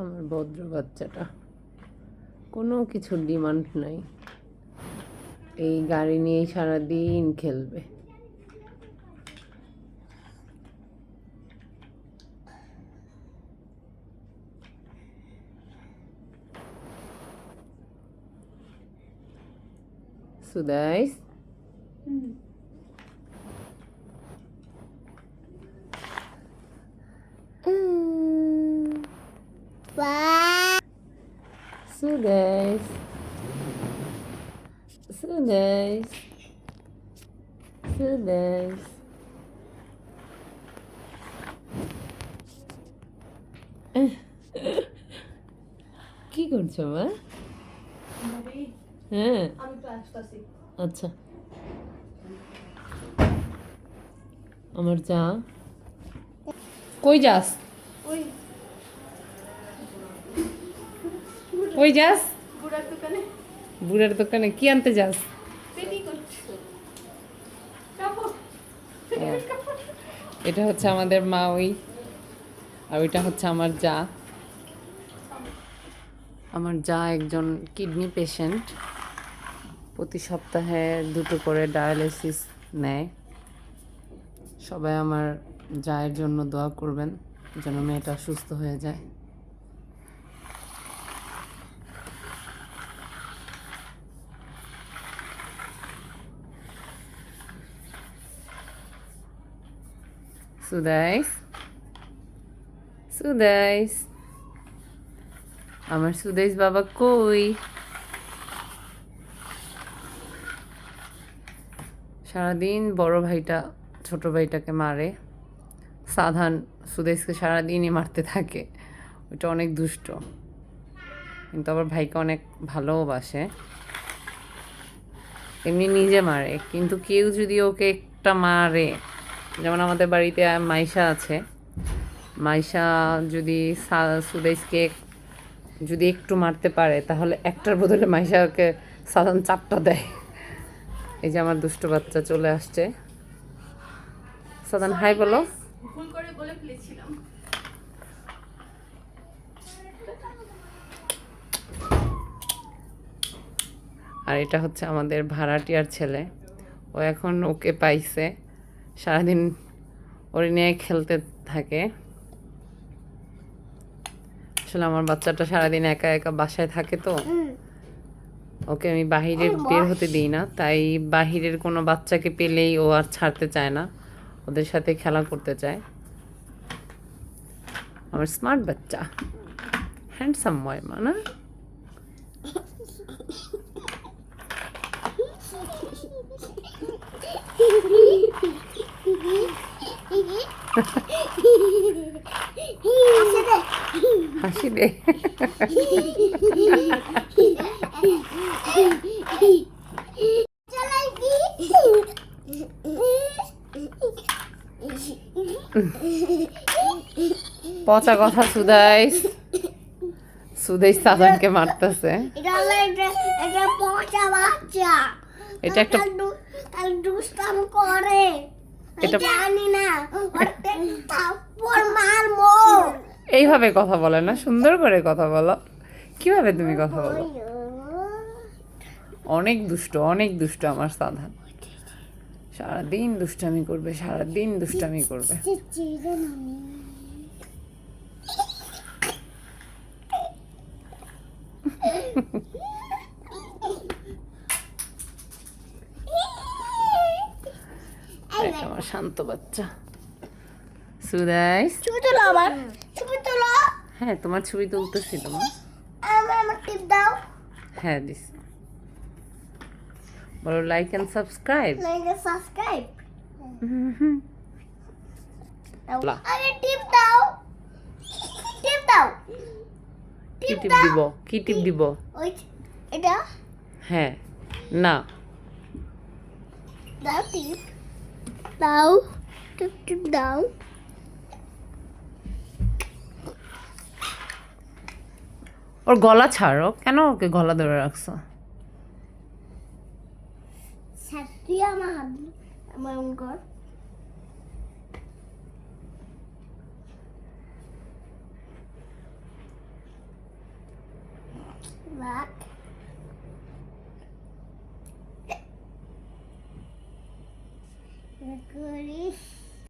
আমার ভদ্র বাচ্চাটা। কোনো কিছুর ডিমান্ড নাই। এই গাড়ি নিয়েই সারাদিন খেলবে। Sudais Sudays. Sudays. Sudays. কি করছ মা? হ্যাঁ। আচ্ছা। আমার চা। কই যাস? ওই কই যাস? বুড়ার দোকানে। বুড়ার দোকানে কি আনতে যাস। এটা হচ্ছে আমাদের মা ওই আর ওইটা হচ্ছে আমার যা। আমার যা একজন কিডনি পেশেন্ট প্রতি সপ্তাহে দুটো করে ডায়ালিসিস নেয়। সবাই আমার জায়ের জন্য দোয়া করবেন যেন মেয়েটা সুস্থ হয়ে যায়। সুদাইস সুদাইস আমার সুদাইস বাবা কই সারাদিন বড় ভাইটা, ছোট ভাইটাকে মারে। সাধারণ সুদেশকে সারাদিনই মারতে থাকে। ওইটা অনেক দুষ্ট। কিন্তু আবার ভাইকে অনেক ভালোবাসে। এমনি নিজে মারে। কিন্তু কেউ যদি ওকে একটা মারে যেমন আমাদের বাড়িতে মাইশা আছে। মাইশা যদি সুদেশকে যদি একটু মারতে পারে তাহলে একটার বদলে মাইশাকে সাধারণ চাপটা দেয়। এই যে আমার দুষ্ট বাচ্চা চলে আসছে। সাধারণ হাই বলো। ভুল করে বলে ফেলেছিলাম। আর এটা হচ্ছে আমাদের ভাড়াটিয়ার ছেলে। ও এখন ওকে পাইছে। সারাদিন ওরে নিয়ে খেলতে থাকে। আসলে আমার বাচ্চাটা সারাদিন একা একা বাসায় থাকে তো। ওকে আমি বাহিরে বের হতে দিই না তাই বাহিরের কোনো বাচ্চাকে পেলেই ও আর ছাড়তে চায় না। ওদের সাথে খেলা করতে চায়। আমার স্মার্ট বাচ্চা। হ্যান্ডসাম ময়মা না হাসি দে। পচা কথা সুদাইস সুদাইস সাজানকে মারতেছে। এটা একটা দুষ্টাম করে। এটা- জানি না। থাপ্পড় মারবো। এইভাবে কথা বলে না, সুন্দর করে কথা বলো। কীভাবে তুমি কথা বলো? অনেক দুষ্ট অনেক দুষ্ট আমার সাধান সারাদিন দুষ্টামি করবে, সারাদিন দুষ্টামি করবে। আমার শান্ত বাচ্চা। সুদাইস ছবি তোলো আমার। ছবি তোলো। হ্যাঁ তোমার ছবি তুলতেছি তোমার আমার আমার টিপ দাও। হ্যাঁ দিস। বলো like and subscribe like subscribe আরে টিপ দাও। টিপ দাও। কি টিপ দিব? কি টিপ দিব? ওই এটা? হ্যাঁ না। দাও টিপ দাও। টিপ টিপ দাও। ওর গলা ছাড়ো। কেন ওকে গলা ধরে রাখছো? ছাত্রী আমার